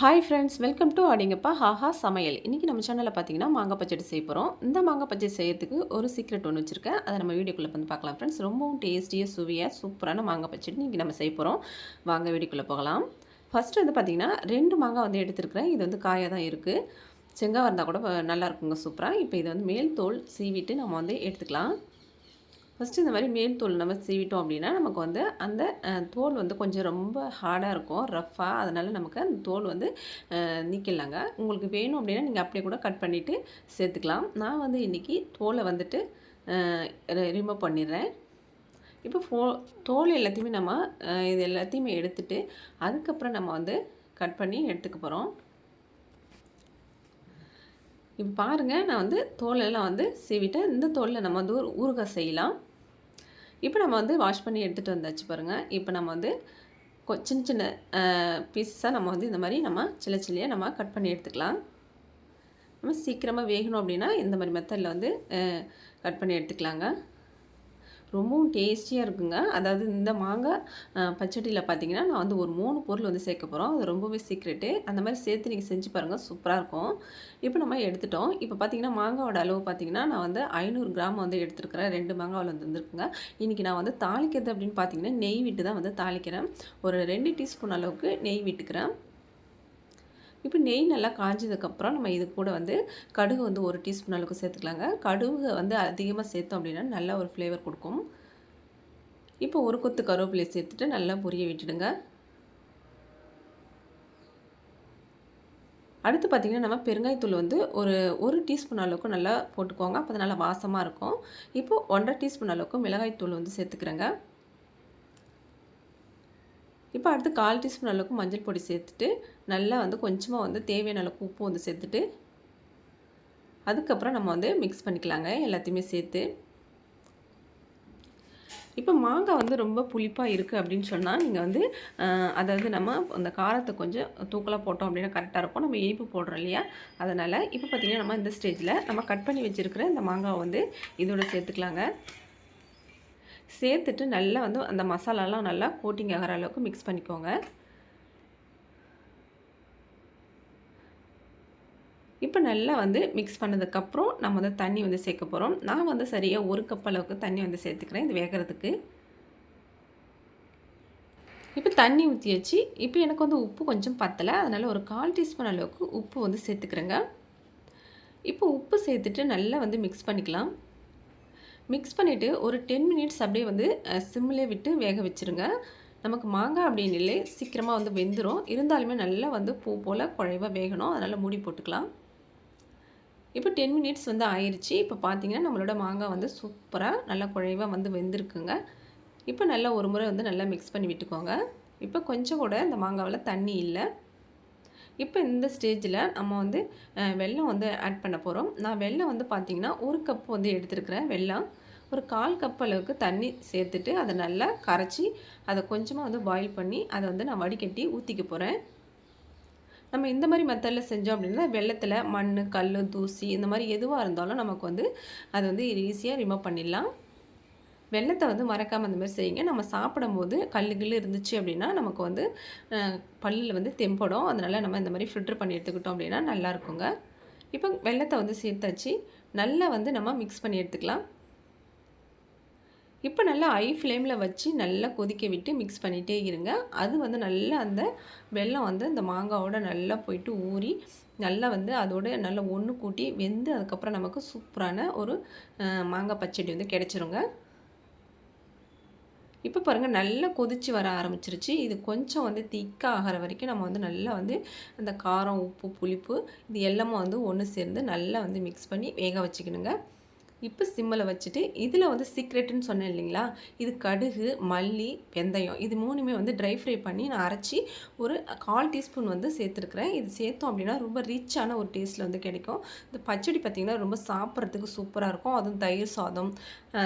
Hi friends welcome to அடிங்கப்பா ஹாஹா சமையல். இன்றைக்கி நம்ம சேனலில் பார்த்தீங்கன்னா மாங்காய் பச்சடி செய்ய போகிறோம் இந்த மாங்காய் பச்சடி செய்யறதுக்கு ஒரு சீக்ரெட் ஒன்று வச்சுருக்கேன். அதை நம்ம வீடியோக்குள்ளே வந்து பார்க்கலாம் ஃப்ரெண்ட்ஸ் ரொம்பவும் டேஸ்டியாக சுவையாக சூப்பரான மாங்காய் பச்சடி இன்றைக்கி நம்ம செய்ய போகிறோம் வாங்க வீடியோக்குள்ளே போகலாம். ஃபஸ்ட்டு வந்து பார்த்திங்கன்னா ரெண்டு மாங்காய் வந்து எடுத்துருக்கிறேன். இது வந்து காயாக தான் இருக்குது செங்காய் இருந்தால் கூட நல்லா இருக்குங்க சூப்பராக இப்போ இதை வந்து மேல் தோல் சீவிட்டு நம்ம வந்து எடுத்துக்கலாம். ஃபஸ்ட்டு இந்த மாதிரி மேல் தோல் நம்ம சீவிட்டோம் அப்படின்னா நமக்கு வந்து அந்த தோல் வந்து கொஞ்சம் ரொம்ப ஹார்டாக இருக்கும் ரஃப்பாக அதனால் நமக்கு அந்த தோல் வந்து நீக்கிடலாங்க. உங்களுக்கு வேணும் அப்படின்னா நீங்கள் அப்படியே கூட கட் பண்ணிவிட்டு சேர்த்துக்கலாம். நான் வந்து இன்றைக்கி தோலை வந்துட்டு ரிமூவ் பண்ணிடுறேன். இப்போ ஃபோ தோல் எல்லாத்தையுமே நம்ம இது எல்லாத்தையுமே எடுத்துட்டு அதுக்கப்புறம் நம்ம வந்து கட் பண்ணி எடுத்துக்க போகிறோம் இப்போ பாருங்கள் நான் வந்து தோலெல்லாம் வந்து சீவிட்டேன். இந்த தோலில் நம்ம வந்து ஒரு ஊறுகாய் செய்யலாம். இப்போ நம்ம வந்து வாஷ் பண்ணி எடுத்துகிட்டு வந்தாச்சு பாருங்கள் இப்போ நம்ம வந்து சின்ன சின்ன பீஸஸாக நம்ம வந்து இந்த மாதிரி நம்ம சில்ல சில்லியாக நம்ம கட் பண்ணி எடுத்துக்கலாம். நம்ம சீக்கிரமாக வேகணும் அப்படின்னா இந்த மாதிரி மெத்தடில் வந்து கட் பண்ணி எடுத்துக்கலாங்க. ரொம்பவும் டேஸ்டியாக இருக்குங்க. அதாவது இந்த மாங்காய் பச்சடியில் பார்த்தீங்கன்னா நான் வந்து ஒரு மூணு பொருள் வந்து சேர்க்க போகிறோம் அது ரொம்பவே சீக்ரெட்டு அந்த மாதிரி சேர்த்து நீங்கள் செஞ்சு பாருங்கள் சூப்பராக இருக்கும். இப்போ நம்ம எடுத்துட்டோம். இப்போ பார்த்தீங்கன்னா மாங்காவோட அளவு பார்த்தீங்கன்னா நான் வந்து ஐநூறு கிராம் வந்து எடுத்துருக்கிறேன். ரெண்டு மாங்காவில் வந்து வந்துருக்குங்க. இன்றைக்கி நான் வந்து தாளிக்கிறது அப்படின்னு பார்த்தீங்கன்னா நெய் விட்டு தான் வந்து தாளிக்கிறேன். ஒரு ரெண்டு டீஸ்பூன் அளவுக்கு நெய் விட்டுக்கிறேன். இப்போ நெய் நல்லா காஞ்சதுக்கப்புறம் நம்ம இது கூட வந்து கடுகு வந்து ஒரு டீஸ்பூன் அளவுக்கு சேர்த்துக்கலாங்க. கடுகு வந்து அதிகமாக சேர்த்தோம் அப்படின்னா நல்லா ஒரு ஃப்ளேவர் கொடுக்கும். இப்போ ஒரு கொத்து கருவேப்பிலை சேர்த்துட்டு நல்லா பொரிய விட்டுடுங்க. அடுத்து பார்த்திங்கன்னா நம்ம பெருங்காயத்தூள் வந்து ஒரு ஒரு டீஸ்பூன் அளவுக்கு நல்லா போட்டுக்கோங்க. அப்போ நல்லா வாசமாக இருக்கும். இப்போது ஒன்றரை டீஸ்பூன் அளவுக்கு மிளகாய்த்தூள் வந்து சேர்த்துக்கிறேங்க. இப்போ அடுத்து கால் டீஸ்பூன் அளவுக்கு மஞ்சள் பொடி சேர்த்துட்டு நல்லா வந்து கொஞ்சமாக வந்து தேவையான அளவுக்கு உப்பு வந்து சேர்த்துட்டு அதுக்கப்புறம் நம்ம வந்து மிக்ஸ் பண்ணிக்கலாங்க எல்லாத்தையுமே சேர்த்து. இப்போ மாங்காய் வந்து ரொம்ப புளிப்பாக இருக்குது அப்படின்னு சொன்னால் நீங்கள் வந்து அதாவது நம்ம அந்த காரத்தை கொஞ்சம் தூக்கலாக போட்டோம் அப்படின்னா கரெக்டாக இருக்கும். நம்ம இனிப்பு போடுறோம் இல்லையா? அதனால் இப்போ பார்த்திங்கன்னா நம்ம இந்த ஸ்டேஜில் நம்ம கட் பண்ணி வச்சுருக்கிற இந்த மாங்காவை வந்து இதோட சேர்த்துக்கலாங்க. சேர்த்துட்டு நல்லா வந்து அந்த மசாலாலாம் நல்லா கோட்டிங் ஆகிற அளவுக்கு மிக்ஸ் பண்ணிக்கோங்க. இப்போ நல்லா வந்து மிக்ஸ் பண்ணதுக்கப்புறம் நம்ம வந்து தண்ணி வந்து சேர்க்க போகிறோம் நான் வந்து சரியாக ஒரு கப் அளவுக்கு தண்ணி வந்து சேர்த்துக்கிறேன். இது வேகிறதுக்கு. இப்போ தண்ணி ஊற்றி வச்சு இப்போ எனக்கு வந்து உப்பு கொஞ்சம் பத்தலை. அதனால் ஒரு கால் டீஸ்பூன் அளவுக்கு உப்பு வந்து சேர்த்துக்கிறேங்க. இப்போ உப்பு சேர்த்துட்டு நல்லா வந்து மிக்ஸ் பண்ணிக்கலாம். மிக்ஸ் பண்ணிவிட்டு ஒரு டென் மினிட்ஸ் அப்படியே வந்து சிம்மிலே விட்டு வேக வச்சுருங்க. நமக்கு மாங்காய் அப்படின்னு இல்லை சீக்கிரமாக வந்து வெந்துடும் இருந்தாலுமே நல்லா வந்து பூ போல் குழைவாக வேகணும். அதனால் மூடி போட்டுக்கலாம். இப்போ டென் மினிட்ஸ் வந்து ஆயிடுச்சு இப்போ பார்த்தீங்கன்னா நம்மளோட மாங்காய் வந்து சூப்பராக நல்லா குழைவாக வந்து வெந்திருக்குங்க. இப்போ நல்லா ஒரு முறை வந்து நல்லா மிக்ஸ் பண்ணி விட்டுக்கோங்க. இப்போ கொஞ்சம் கூட இந்த மாங்காவில் தண்ணி இல்லை. இப்போ இந்த ஸ்டேஜில் நம்ம வந்து வெள்ளம் வந்து ஆட் பண்ண போகிறோம் நான் வெள்ளம் வந்து பார்த்திங்கன்னா ஒரு கப் வந்து எடுத்துருக்கிறேன் வெள்ளம் ஒரு கால் கப் அளவுக்கு தண்ணி சேர்த்துட்டு அதை நல்லா கரைச்சி அதை கொஞ்சமாக வந்து பாயில் பண்ணி அதை வந்து நான் வடிகட்டி ஊற்றிக்க போகிறேன் நம்ம இந்த மாதிரி மெத்தடில் செஞ்சோம் அப்படின்னா வெள்ளத்தில் மண் கல் தூசி இந்த மாதிரி எதுவாக இருந்தாலும் நமக்கு வந்து அது வந்து ஈஸியாக ரிமூவ் பண்ணிடலாம். வெள்ளத்தை வந்து மறக்காமல் அந்த மாதிரி செய்யுங்க. நம்ம சாப்பிடும்போது கல் கில் இருந்துச்சு அப்படின்னா நமக்கு வந்து பல்லில் வந்து தெம்படும். அதனால் நம்ம இந்த மாதிரி ஃபில்ட்ரு பண்ணி எடுத்துக்கிட்டோம் அப்படின்னா நல்லா இருக்குங்க. இப்போ வெள்ளத்தை வந்து சேர்த்தாச்சு. நல்லா வந்து நம்ம மிக்ஸ் பண்ணி எடுத்துக்கலாம். இப்போ நல்லா ஐ ஃப்ளேமில் வச்சு நல்லா கொதிக்க விட்டு மிக்ஸ் பண்ணிகிட்டே இருங்க. அது வந்து நல்லா அந்த வெள்ளம் வந்து அந்த மாங்காவோட நல்லா போயிட்டு ஊறி நல்லா வந்து அதோட நல்லா ஒன்று கூட்டி வெந்து அதுக்கப்புறம் நமக்கு சூப்பரான ஒரு மாங்காய் பச்சடி வந்து கிடச்சிருங்க. இப்போ பாருங்கள் நல்லா கொதித்து வர ஆரம்பிச்சிருச்சு. இது கொஞ்சம் வந்து திக்காக ஆகிற வரைக்கும் நம்ம வந்து நல்லா வந்து அந்த காரம் உப்பு புளிப்பு இது எல்லாமே வந்து ஒன்று சேர்ந்து நல்லா வந்து மிக்ஸ் பண்ணி வேக வச்சுக்கணுங்க. இப்போ சிம்மில் வச்சுட்டு இதில் வந்து சீக்ரெட்டுன்னு சொன்னேன் இல்லைங்களா? இது கடுகு மல்லி வெந்தயம். இது மூணுமே வந்து ட்ரை ஃப்ரை பண்ணி நான் அரைச்சி ஒரு கால் டீஸ்பூன் வந்து சேர்த்துருக்குறேன். இது சேர்த்தோம் அப்படின்னா ரொம்ப ரிச்சான ஒரு டேஸ்ட்டில் வந்து கிடைக்கும். இந்த பச்சடி பார்த்திங்கன்னா ரொம்ப சாப்பிட்றதுக்கு சூப்பராக இருக்கும். அதுவும் தயிர் சாதம்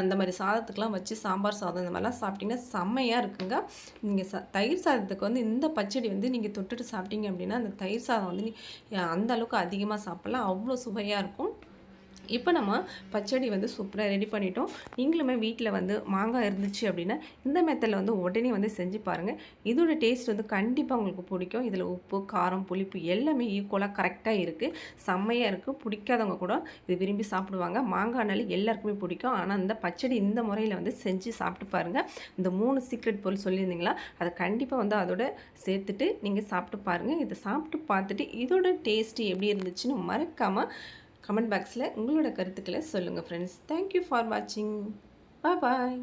இந்த மாதிரி சாதத்துக்கெலாம் வச்சு சாம்பார் சாதம் இந்த மாதிரிலாம் சாப்பிட்டிங்கன்னா செம்மையாக இருக்குங்க. நீங்கள் ச தயிர் சாதத்துக்கு வந்து இந்த பச்சடி வந்து நீங்கள் தொட்டுட்டு சாப்பிட்டீங்க அப்படின்னா அந்த தயிர் சாதம் வந்து அந்த அளவுக்கு அதிகமாக சாப்பிட்லாம். அவ்வளோ சுவையாக இருக்கும். இப்போ நம்ம பச்சடி வந்து சூப்பராக ரெடி பண்ணிட்டோம். நீங்களுமே வீட்டில் வந்து மாங்காய் இருந்துச்சு அப்படின்னா இந்த மெத்தடில் வந்து உடனே வந்து செஞ்சு பாருங்கள் இதோட டேஸ்ட் வந்து கண்டிப்பாக உங்களுக்கு பிடிக்கும். இதில் உப்பு காரம் புளிப்பு எல்லாமே ஈக்குவலாக கரெக்டாக இருக்குது செம்மையாக இருக்குது பிடிக்காதவங்க கூட இது விரும்பி சாப்பிடுவாங்க. மாங்காய்னால எல்லாருக்குமே பிடிக்கும். ஆனால் இந்த பச்சடி இந்த முறையில் வந்து செஞ்சு சாப்பிட்டு பாருங்கள் இந்த மூணு சீக்ரெட் பொருள் சொல்லியிருந்தீங்களா? அதை கண்டிப்பாக வந்து அதோட சேர்த்துட்டு நீங்கள் சாப்பிட்டு பாருங்கள் இதை சாப்பிட்டு பார்த்துட்டு இதோட டேஸ்ட்டு எப்படி இருந்துச்சுன்னு மறக்காமல் கமெண்ட் பாக்ஸில் உங்களோட கருத்துக்களை சொல்லுங்கள் ஃப்ரெண்ட்ஸ் தேங்க்யூ ஃபார் வாட்சிங் பாய்